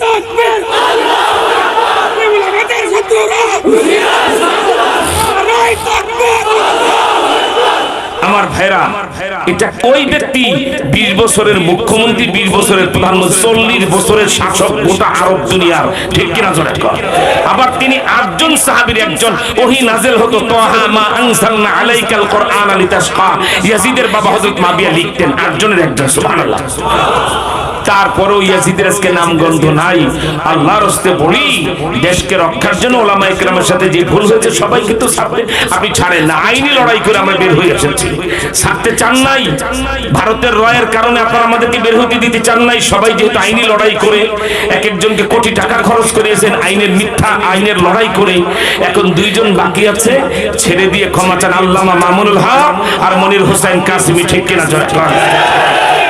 তাকবীর আমাদের শত্রুরা আমার ভাইরা এটা ওই ব্যক্তি বিশ বছরের মুখ্যমন্ত্রী বিশ বছরের প্রধানমন্ত্রী চল্লিশ বছরের শাসক গোটা আরব দুনিয়ার। ঠিক কিনা জোরে কর আবার তিনি আটজন সাহাবীর একজন। ওহি নাজেল হতো তোহা মা আনসালনা আলাইকাল কোরআন লিতাশকা ইয়াজিদের বাবা হযরত মাবিয়া লিখতেন আটজনের একজন সুবহানাল্লাহ। তারপরেও ইয়াজিদের আজকে নামগন্ধ নাই। আল্লাহর হস্তে বলি, দেশকে রক্ষার জন্য ওলামা ইকরামের সাথে যে ভুল হয়েছে, সবাই কিন্তু ছাড়বে। আপনি ছাড়েন না, আইনি লড়াই করে আমরা বের হয়ে এসেছি। ছাড়তে চান নাই? ভারতের রয়ের কারণে আপনারা আমাদেরকে বের হতে দিতে চান নাই? সবাই যেহেতু আইনি লড়াই করে, এক একজনকে কোটি টাকা খরচ করিয়েছেন আইনের মিথ্যা, আইনের লড়াই করে। এখন দুইজন বাকি আছে, ছেড়ে দিয়ে ক্ষমা চান আল্লামা মামুনুল হক আর মনির হোসেন কাসিমি, ঠিক কিনা জয়।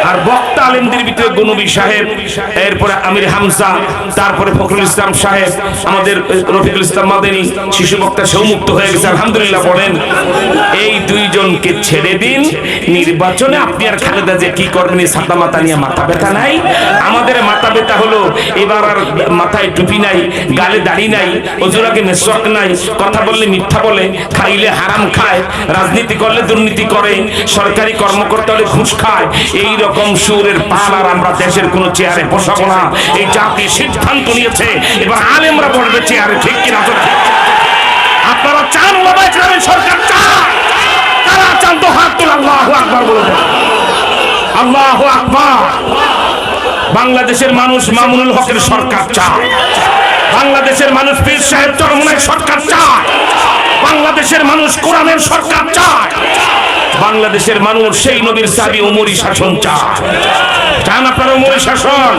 আর বক্তা আলেমদের ভিতরে গনবী সাহেব, এরপরে আমির হামজা, তারপরে ফখরুল ইসলাম সাহেব, আমাদের রফিকুল ইসলাম মাদানী, শিশু বক্তা হয়ে গেছে, আলহামদুলিল্লাহ বলেন এই দুইজনকে ছেড়ে দিন, নির্বাচনে আপনি আর খালেদা যে কি করবেন ছাতা মাথা নিয়ে মাথা ব্যথা নাই? আমাদের মাথা ব্যথা হলো, এবার আর মাথায় টুপি নাই, গালে দাড়ি নাই ওজুরাকে মেসওয়াক নাই, কথা বললে মিথ্যা বলে, খাইলে হারাম খায়, রাজনীতি করলে দুর্নীতি করে, সরকারি কর্মকর্তা হলে ঘুষ খায় এই রকম সুরের আর আমরা দেশের কোন চেয়ারে বসাবো না। এই জাতি সিদ্ধান্ত নিয়েছে। এবার আলেমরা বলবে, চেয়ারে ঠিক কিনা? আপনারা চান ইসলামের সরকার চান। তারা চান, তো হাত তুলে, আল্লাহু আকবার বলে দেন। আল্লাহু আকবার। বাংলাদেশের মানুষ মামুনুল হকের সরকার চায়। বাংলাদেশের মানুষ পীর সাহেব চরমনের সরকার চায়। বাংলাদেশের মানুষ কোরআনের সরকার চায়। বাংলাদেশের মানুষ সেই নবীর সাবি উমরি শাসন চায়। চান আপনার উমরি শাসন?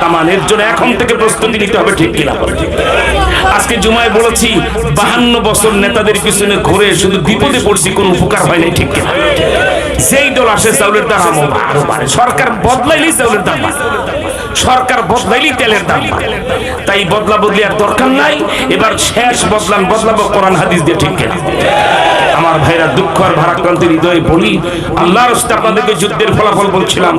তামানের জন্য এখন থেকে প্রস্তুতি নিতে হবে, ঠিক কিনা? আজকে জুমায় বলেছি, বাহান্ন বছর নেতাদের পিছনে ঘুরে শুধু বিপদে পড়ছি, কোন উপকার হয় নাই, ঠিক কিনা? যেই দল আসে চাউলের দাম আরও বাড়ে, সরকার বদলাইলেই চাউলের দাম বাড়ে। সরকার বদলাইলেই তেলের দাম। তাই বদলা বদলি আর দরকার নাই। এবার শেষ বদলান, বদলাবো কোরআন হাদিস দিয়ে ঠিক আমার ভাইরা দুঃখ আর ভারাক্রান্তের হৃদয়ে বলি, আল্লাহর হস্তে আপনাদেরকে যুদ্ধের ফলাফল বলছিলাম,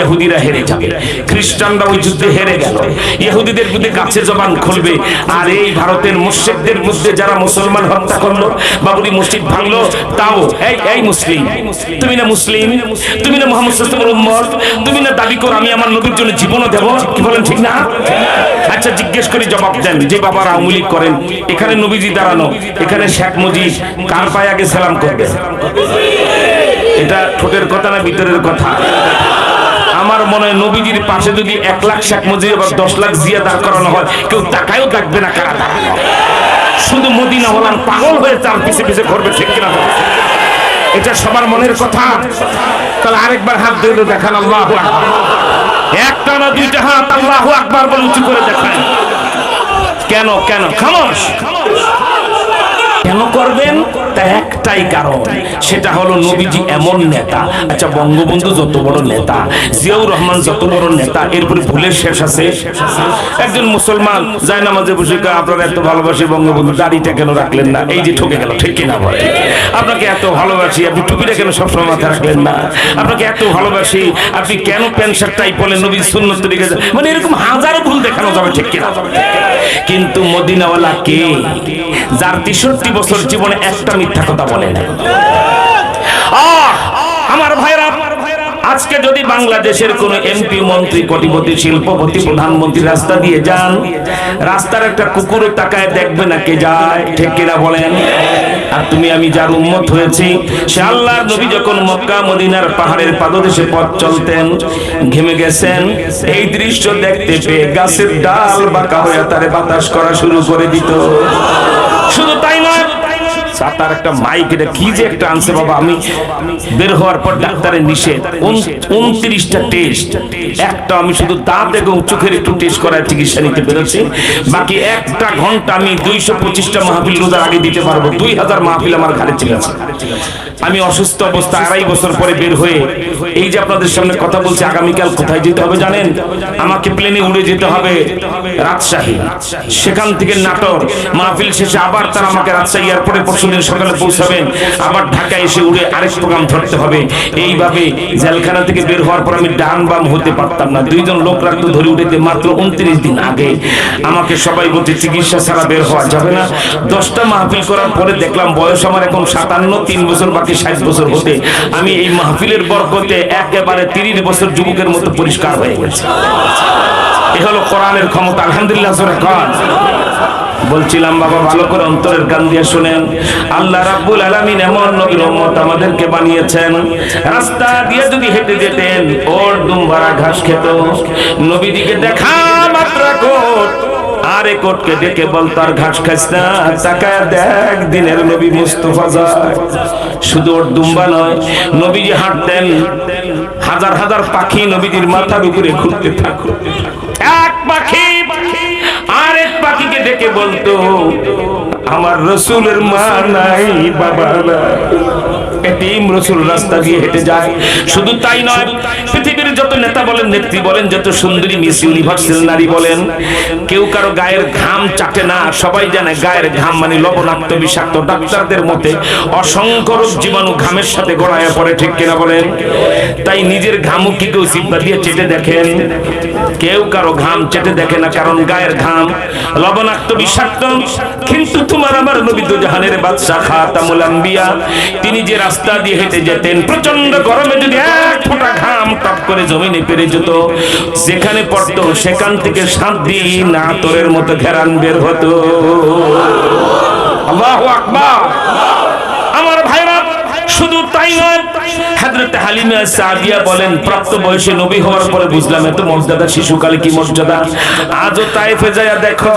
ইহুদিরা হেরে যাবে। খ্রিস্টানরা ওই যুদ্ধে হেরে গেল। ইহুদিদের বিরুদ্ধে কাছে জবান খুলবে। আর এই ভারতের মুর্শিদদের মধ্যে যারা মুসলমান হত্যা করল বাবুরি মসজিদ ভাঙলো, তাও, এই এই মুসলিম। তুমি না মুসলিম, তুমি না মোহাম্মদ উম্মত, তুমি না দাবি করো আমি আমার নবীর জন্য জীবনও দেব, কি বলেন, ঠিক না? আচ্ছা জিজ্ঞেস করে, জবাব দেন। যে আওয়ামী করেন, এখানে নবীজি দাঁড়ানো, এখানে শেখ মুজিব, কার পায়ে আগে সালাম করবে? এটা ঠোঁটের কথা না ভিতরের কথা? আমার মনে হয় নবীজির পাশে যদি এক লাখ শেখ মুজিব আবার দশ লাখ জিয়া দাঁড় করানো হয়, কেউ তাকায়ও থাকবে না কারা দাঁড়ানো। শুধু মদিনা হলাম পাগল হয়ে তার পিছে পিছে করবে ঠিক কিনা এটা সবার মনের কথা। তাহলে আরেকবার হাত ধরে দেখান, আল্লাহ একটা না দুইটা হাত আল্লাহ আকবার বলে উঁচু করে দেখায়। কেন কেন? খামোশ। কেন করবেন? তা একটাই কারণ, সেটা হলো নবীজি এমন নেতা। আচ্ছা বঙ্গবন্ধু যত বড় নেতা, জিয়াউর রহমান যত বড় নেতা এরপরে ভুলের শেষ আছে? একজন মুসলমান যায় নামাজে বসে আপনারা এত ভালোবাসি বঙ্গবন্ধু, দাড়িটা কেন রাখলেন না? এই যে ঠকে গেল, ঠিক কিনা বলে? আপনাকে এত ভালোবাসি, আপনি টুপিটা কেন সবসময় মাথায় রাখলেন না? আপনাকে এত ভালোবাসি, আপনি কেন প্যান্ট শার্ট টাই পরেন? নবী সুন্নত তরিকা মানে এরকম হাজারো ভুল দেখানো যাবে, ঠিক কিনা কিন্তু মদিনাওয়ালা কে? যার তেষট্টি বছর জীবনে একটা মিথ্যা কথা বলে না আমার ভাইরা, আজকে যদি বাংলাদেশের কোন এমপি মন্ত্রী, কোটিপতি, শিল্পপতি, প্রধানমন্ত্রী রাস্তা দিয়ে যান, রাস্তার একটা কুকুরের টাকায় দেখবে না কে যায়, ঠিক কিনা বলেন? আর তুমি, আমি যার উন্মত হয়েছি, সে আল্লাহর নবী যখন মক্কা, মদিনার পাহাড়ের পাদদেশে পথ চলতেন, ঘেমে গেছেন, এই দৃশ্য দেখতে পেয়ে গাছের ডাল বাঁকা হয়ে তারে বাতাস করা শুরু করে দিত। শুধু তাই নয় তার একটা মাইক এটা কি যে একটা আনছে বাবা, আমি বের হওয়ার পর ডাক্তারের নিষেধ। উনত্রিশটা টেস্ট একটা আমি শুধু দাঁত এবং চোখের একটু টেস্ট করার চিকিৎসা নিতে পেরেছি। বাকি একটা ঘণ্টা আমি দুইশো পঁচিশটা মাহফিল রোজার আগে দিতে পারব। দুই হাজার মাহফিল আমার ঘরে ছিল। আমি অসুস্থ অবস্থা আড়াই বছর পরে বের হয়ে এই যে আপনাদের সামনে কথা বলছি, আগামীকাল কোথায় যেতে হবে জানেন? আমাকে প্লেনে উড়ে যেতে হবে রাজশাহী। সেখান থেকে নাটক মাহফিল শেষে আবার তারা আমাকে রাজশাহী এয়ারপোর্টে পরশুদিন সকালে পৌঁছাবেন। আবার ঢাকায় এসে উড়ে আরেক প্রোগ্রাম ধরতে হবে। এইভাবে জেলখানা থেকে বের হওয়ার পর আমি ডান বাম হতে পারতাম না। দুইজন লোক রাখতো ধরে উঠেতে মাত্র উনত্রিশ দিন আগে। আমাকে সবাই বলছে, চিকিৎসা ছাড়া বের হওয়া যাবে না। দশটা মাহফিল করার পরে দেখলাম বয়স আমার এখন সাতান্ন, তিন বছর বাকি ষাট বছর হতে আমি এই মাহফিলের বরকতে একেবারে তিরিশ বছর যুবকের মতো পরিষ্কার হয়ে গেছে। এ হলো কোরআনের ক্ষমতা, আলহামদুলিল্লাহ বলছিলাম, বাবা, ভালো করে অন্তরের গান দিয়ে শুনেন। আল্লাহ রাব্বুল আলামিন এমন নবীর উম্মত আমাদেরকে বানিয়েছেন। রাস্তা দিয়ে যদি হেঁটে যেতেন, ওর দুমবারা ঘাস খেত। নবীদিকে দেখা মাত্র কোট আরে কোটকে ডেকে বল তার ঘাস খাইস না, তাকায় দেখ দিনের নবী মুস্তফা যায়। শুধু ওর দুম্বা নয়, নবীজি হাঁটতেন, হাজার হাজার পাখি নবীজির মাথার উপরে ঘুরতে থাকো এক পাখি, আরেক পাখিকে ডেকে বলতো, আমার রসুলের মা নাই, বাবা নাই। এটিম রসুল রাস্তা দিয়ে হেঁটে যায়। শুধু তাই নয়, পৃথিবীর যত নেতা বলেন, নেত্রী বলেন, যত সুন্দরী মিস ইউনিভার্সাল নারী বলেন, কেউ কারও গায়ের ঘাম চাটে না। সবাই জানে গায়ের ঘাম মানে লবণাক্ত, বিষাক্ত। ডাক্তারদের মতে অসংখ্য রোগ জীবাণু ঘামের সাথে গড়ায় পড়ে, ঠিক কিনা বলেন? তাই নিজের ঘামও কি কেউ দিয়ে চেটে দেখেন? কেউ কারও ঘাম চেটে দেখে না, কারণ গায়ের ঘাম লবণাক্ত, বিষাক্ত। কিন্তু তোমার আমার নবী তো জাহানের বাদশা খাতামুল আম্বিয়া, তিনি যে রাস্তা দিয়ে হেঁটে যেতেন প্রচণ্ড গরমে যদি এক ফোঁটা ঘাম টপ করে জমিনে পেরে যেত, যেখানে পড়তো, সেখান থেকে সাত দিন আতরের মতো ঘেরান বের হতো। আল্লাহু আকবার। শুধু তাই নয়, হযরত হালিমা সাদিয়া বলেন, প্রাপ্ত বয়সে নবী হওয়ার পরে বুঝলাম, এত মর্যাদা শিশুকালে কি মর্যাদা? আজও তাইফে যায় দেখো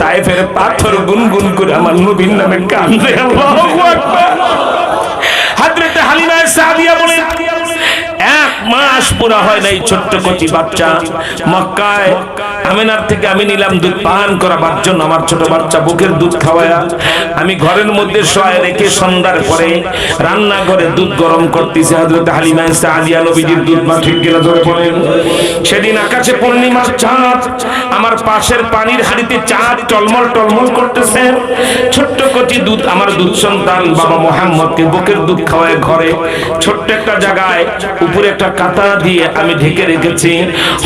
তাইফের পাথর গুনগুন করে আমার নবীর নামে কান্দে আল্লাহু আকবার। হযরত হালিমা সাদিয়া বলেন, এক মাস পুরা হয় নাই ছোট্ট কচি বাচ্চা, মক্কায় আমিনার থেকে আমি নিলাম দুধ, পান করাবার জন্য আমার ছোট বাচ্চা বুকের দুধ খাওয়ায়া। আমি ঘরের মধ্যে শোয়া রেখে সন্ধ্যার পরে রান্না করে দুধ গরম করতেছে। হযরত হালিমা সাদিয়া নবীজির দুধ মা ঠিক কিনা ধরে পড়েন সেদিন আকাশে পূর্ণিমার চাঁদ, আমার পাশের পানির হাড়িতে চাঁদ টলমল টলমল করতেছে। ছোট্ট কচি দুধ আমার দুধ সন্তান বাবা মোহাম্মদকে বুকের দুধ খাওয়ায় ঘরে। ছোট্ট একটা জায়গায় উপরে একটা কাতা দিয়ে আমি ঢেকে রেখেছি।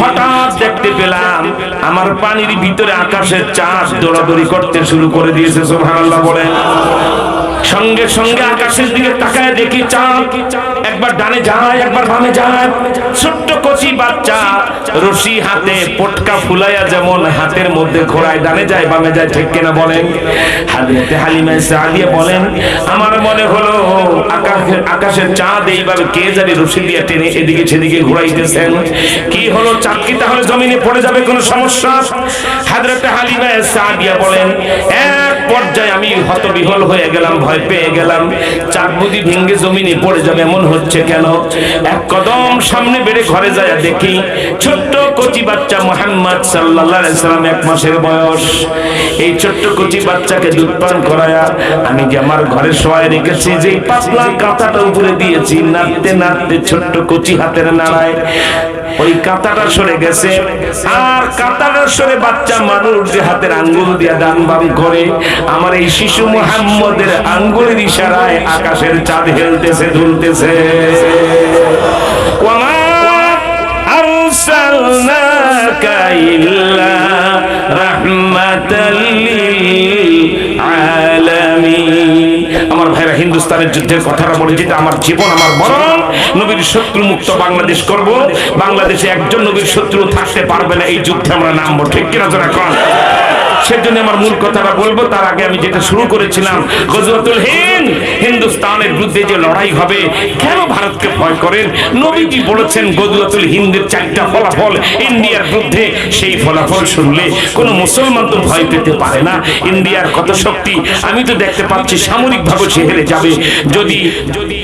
হঠাৎ দেখতে পেলাম আমার পানির ভিতরে আকাশের চাঁদ দৌড়াদৌড়ি করতে শুরু করে দিয়েছে, সুবহানাল্লাহ বলে। সঙ্গে সঙ্গে আকাশের দিকে তাকায় দেখি চাঁদ একবার ডানে যায়, একবার বামে যায়। ছোট্ট কচি বাচ্চা, রশি হাতে পটকা ফুলাইয়া যেমন হাতের মধ্যে ঘোড়ায় ডানে যায়, বামে যায়, ঠিক কিনা বলেন? হাজরতে হালিমা সাদিয়া বলেন, আমার মনে হলো আকাশের আকাশের চাঁদ এইভাবে কে জানি রশি দিয়ে টেনে এদিকে সেদিকে ঘুরাইতেছেন। কি হলো চাঁদ কি তাহলে জমিনে পড়ে যাবে কোনো সমস্যা? হাজরতে হালিমা সাদিয়া বলেন, এক পর্যায়ে আমি হতবিহল হয়ে গেলাম, ভয় পেয়ে গেলাম। চাঁদ বুঝি ভেঙ্গে জমিনে পড়ে যাবে, এমন হচ্ছে কেন? এক কদম সামনে বেড়ে ঘরে যায়, দেখি ছোট্ট কচি বাচ্চা মোহাম্মদ সাল্লাল্লাহু আলাইহি সাল্লাম এক মাসের বয়স। এই ছোট্ট কচি বাচ্চাকে দুধ পান করায়া আমি যে আমার ঘরে শোয়ায় রেখেছি যে পাতলা কাঁথাটা উপরে দিয়েছি, নাড়তে নাড়তে ছোট্ট কচি হাতের নাড়ায় ওই কাঁটাটা সরে গেছে। আর কাঁটাটা সরে বাচ্চা মানুষ যে হাতের আঙ্গুল দিয়ে দান বাম করে, আমার এই শিশু মোহাম্মদের আঙ্গুলের ইশারায় আকাশের চাঁদ হেলতেছে, দুলতেছে। ওয়ামা আরসালনাকা ইল্লা হিন্দুস্তানের যুদ্ধের কথাটা বলে, যেটা আমার জীবন, আমার মরণ, নবীর শত্রু মুক্ত বাংলাদেশ করব। বাংলাদেশে একজন নবীর শত্রু থাকতে পারবে না, এই যুদ্ধে আমরা নামবো। ঠিক কিনা যারা কন? সেজন্য আমার মূল কথাটা বলব। তার আগে আমি যেটা শুরু করেছিলাম গজওয়াতুল হিন্দ, হিন্দুস্তানের বিরুদ্ধে যে লড়াই হবে, কেন ভারতকে ভয় করেন? নবীজি বলেছেন, গজওয়াতুল হিন্দের চারটা ফলাফল ইন্ডিয়ার বিরুদ্ধে, সেই ফলাফল শুনলে কোনো মুসলমান তো ভয় পেতে পারে না। ইন্ডিয়ার কত শক্তি, আমি তো দেখতে পাচ্ছি, সামরিকভাবে সে হেরে যাবে। যদি যদি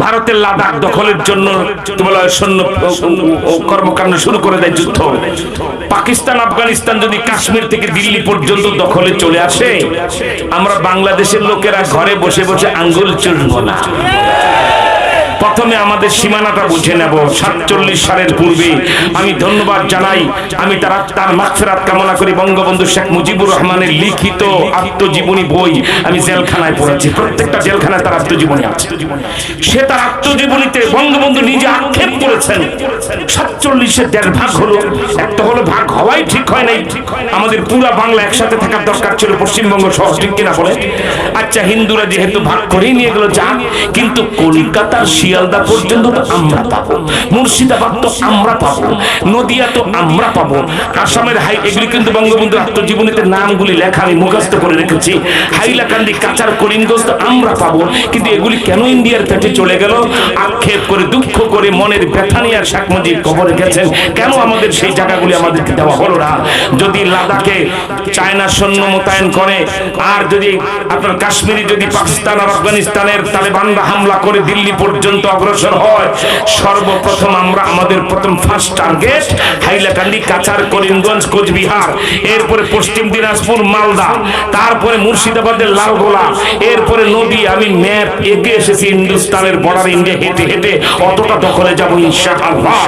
ভারতের লাদাখ দখলের জন্য সৈন্য কর্মকাণ্ড শুরু করে দেয় যুদ্ধ। পাকিস্তান, আফগানিস্তান যদি কাশ্মীর থেকে দিল্লি পর্যন্ত দখলে চলে আসে, আমরা বাংলাদেশের লোকেরা ঘরে বসে বসে আঙ্গুল চুলব না। প্রথমে আমাদের সীমানাটা বুঝে নেব। সাতচল্লিশ সালের পূর্বে আমি ধন্যবাদ জানাই। আমি তার তার মাগফিরাত কামনা করি। বঙ্গবন্ধু শেখ মুজিবুর রহমানের লিখিত আত্মজীবনী বই আমি জেলখানায় পড়েছি। প্রত্যেকটা জেলখানায় তার আত্মজীবনী আছে। সে তার আত্মজীবনীতে বঙ্গবন্ধু নিজে আক্ষেপ করেছেন। সাতচল্লিশের দেড় ভাগ হলো। একটা হলো ভাগ হওয়াই ঠিক হয় নাই। আমাদের পুরা বাংলা একসাথে থাকার দরকার ছিল পশ্চিমবঙ্গ সহ, ঠিক কিনা বলে? আচ্ছা হিন্দুরা যেহেতু ভাগ করেই নিয়ে গেল যা কিন্তু কলকাতার শিয়ালদা পর্যন্ত তো আমরা পাবো, মুর্শিদাবাদ তো আমরা পাবো, নদিয়া তো আমরা পাবো, আসামের হাই এগুলি কিন্তু বঙ্গবন্ধু আত্মজীবনীতে নামগুলি লেখা আমি মুখস্থ করে রেখেছি। হাইলাকান্দি কাচার করিমগঞ্জ তো আমরা পাবো, কিন্তু এগুলি কেন ইন্ডিয়ার পেটে চলে গেল? আক্ষেপ করে, দুঃখ করে, মনের ব্যথা নিয়ে আর শেখ মুজিব কবরে গেছেন, কেন আমাদের সেই জায়গাগুলি আমাদেরকে দেওয়া হলো না? যদি লাদাখে চায়না সৈন্য মোতায়েন করে, আর যদি আপনার কাশ্মীরে যদি পাকিস্তান আর আফগানিস্তানের তালেবানরা হামলা করে দিল্লি পর্যন্ত অগ্রসর হয়। সর্বপ্রথম আমরা আমাদের প্রথম ফার্স্ট টার্গেট হাইলাকান্দি, কাছার, করিমগঞ্জ, কোচবিহার, এরপরে পশ্চিম দিনাজপুর, মালদা, তারপরে মুর্শিদাবাদের লালগোলা, এরপরে নদী, আমি ম্যাপ এগিয়ে এসেছি, হিন্দুস্তানের বর্ডার ইন্ডিয়া হেঁটে হেঁটে, অতটা দখলে যাব ইনশাআল্লাহ।